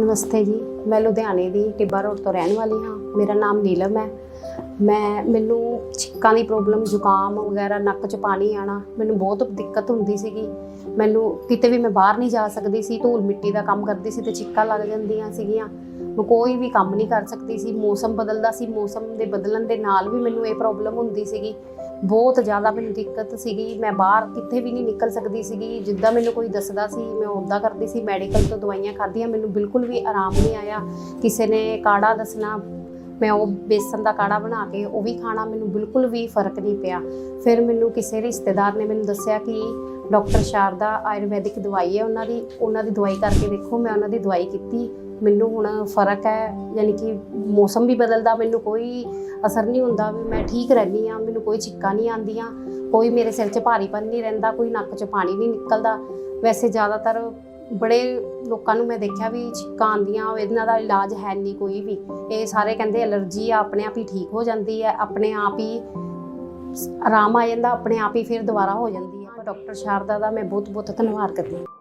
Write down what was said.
ਨਮਸਤੇ ਜੀ। ਮੈਂ ਲੁਧਿਆਣੇ ਦੀ ਟਿੱਬਾ ਰੋਡ ਤੋਂ ਰਹਿਣ ਵਾਲੀ ਹਾਂ। ਮੇਰਾ ਨਾਮ ਨੀਲਮ ਹੈ। ਮੈਂ ਮੈਨੂੰ ਛਿੱਕਾਂ ਦੀ ਪ੍ਰੋਬਲਮ ਜ਼ੁਕਾਮ ਵਗੈਰਾ, ਨੱਕ 'ਚ ਪਾਣੀ ਆਣਾ ਮੈਨੂੰ ਬਹੁਤ ਦਿੱਕਤ ਹੁੰਦੀ ਸੀਗੀ। ਮੈਨੂੰ ਕਿਤੇ ਵੀ ਮੈਂ ਬਾਹਰ ਨਹੀਂ ਜਾ ਸਕਦੀ ਸੀ, ਧੂਲ ਮਿੱਟੀ ਦਾ ਕੰਮ ਕਰਦੀ ਸੀ ਤੇ ਛਿੱਕਾਂ ਲੱਗ ਜਾਂਦੀਆਂ ਸੀਗੀਆਂ। ਮੈਂ ਕੋਈ ਵੀ ਕੰਮ ਨਹੀਂ ਕਰ ਸਕਦੀ ਸੀ, ਮੌਸਮ ਬਦਲਦਾ ਸੀ, ਮੌਸਮ ਦੇ ਬਦਲਣ ਦੇ ਨਾਲ ਵੀ ਮੈਨੂੰ ਇਹ ਪ੍ਰੋਬਲਮ ਹੁੰਦੀ ਸੀਗੀ। ਬਹੁਤ ਜ਼ਿਆਦਾ ਮੈਨੂੰ ਦਿੱਕਤ ਸੀਗੀ, ਮੈਂ ਬਾਹਰ ਕਿੱਥੇ ਵੀ ਨਹੀਂ ਨਿਕਲ ਸਕਦੀ ਸੀਗੀ। ਜਿੱਦਾਂ ਮੈਨੂੰ ਕੋਈ ਦੱਸਦਾ ਸੀ, ਮੈਂ ਉੱਦਾਂ ਕਰਦੀ ਸੀ ਮੈਡੀਕਲ ਤੋਂ ਦਵਾਈਆਂ ਖਾਧੀਆਂ, ਮੈਨੂੰ ਬਿਲਕੁਲ ਵੀ ਆਰਾਮ ਨਹੀਂ ਆਇਆ। ਕਿਸੇ ਨੇ ਕਾੜਾ ਦੱਸਣਾ ਮੈਂ ਉਹ ਬੇਸਨ ਦਾ ਕਾੜਾ ਬਣਾ ਕੇ ਉਹ ਵੀ ਖਾਣਾ, ਮੈਨੂੰ ਬਿਲਕੁਲ ਵੀ ਫ਼ਰਕ ਨਹੀਂ ਪਿਆ। ਫਿਰ ਮੈਨੂੰ ਕਿਸੇ ਰਿਸ਼ਤੇਦਾਰ ਨੇ ਮੈਨੂੰ ਦੱਸਿਆ ਕਿ ਡਾਕਟਰ ਸ਼ਾਰਦਾ ਆਯੁਰਵੈਦਿਕ ਦਵਾਈ ਹੈ, ਉਹਨਾਂ ਦੀ ਉਹਨਾਂ ਦੀ ਦਵਾਈ ਕਰਕੇ ਦੇਖੋ ਮੈਂ ਉਹਨਾਂ ਦੀ ਦਵਾਈ ਕੀਤੀ। ਮੈਨੂੰ ਹੁਣ ਫ਼ਰਕ ਹੈ, ਯਾਨੀ ਕਿ ਮੌਸਮ ਵੀ ਬਦਲਦਾ, ਮੈਨੂੰ ਕੋਈ ਅਸਰ ਨਹੀਂ ਹੁੰਦਾ, ਵੀ ਮੈਂ ਠੀਕ ਰਹਿੰਦੀ ਆ ਮੈਨੂੰ ਕੋਈ ਛਿੱਕਾਂ ਨਹੀਂ ਆਉਂਦੀਆਂ, ਕੋਈ ਮੇਰੇ ਸਿਰ 'ਚ ਭਾਰੀਪਨ ਨਹੀਂ ਰਹਿੰਦਾ, ਕੋਈ ਨੱਕ 'ਚ ਪਾਣੀ ਨਹੀਂ ਨਿਕਲਦਾ। ਵੈਸੇ ਜ਼ਿਆਦਾਤਰ ਬੜੇ ਲੋਕਾਂ ਨੂੰ ਮੈਂ ਦੇਖਿਆ ਵੀ ਛਿੱਕਾਂ ਆਉਂਦੀਆਂ ਇਹਨਾਂ ਦਾ ਇਲਾਜ ਹੈ ਨਹੀਂ ਕੋਈ ਵੀ। ਇਹ ਸਾਰੇ ਕਹਿੰਦੇ ਅਲਰਜੀ ਆ, ਆਪਣੇ ਆਪ ਹੀ ਠੀਕ ਹੋ ਜਾਂਦੀ ਹੈ, ਆਪਣੇ ਆਪ ਹੀ ਆਰਾਮ ਆ ਜਾਂਦਾ, ਆਪਣੇ ਆਪ ਹੀ ਫਿਰ ਦੁਬਾਰਾ ਹੋ ਜਾਂਦੀ ਹੈ। ਡਾਕਟਰ ਸ਼ਾਰਦਾ ਦਾ ਮੈਂ ਬਹੁਤ ਬਹੁਤ ਧੰਨਵਾਦ ਕਰਦੀ ਹਾਂ।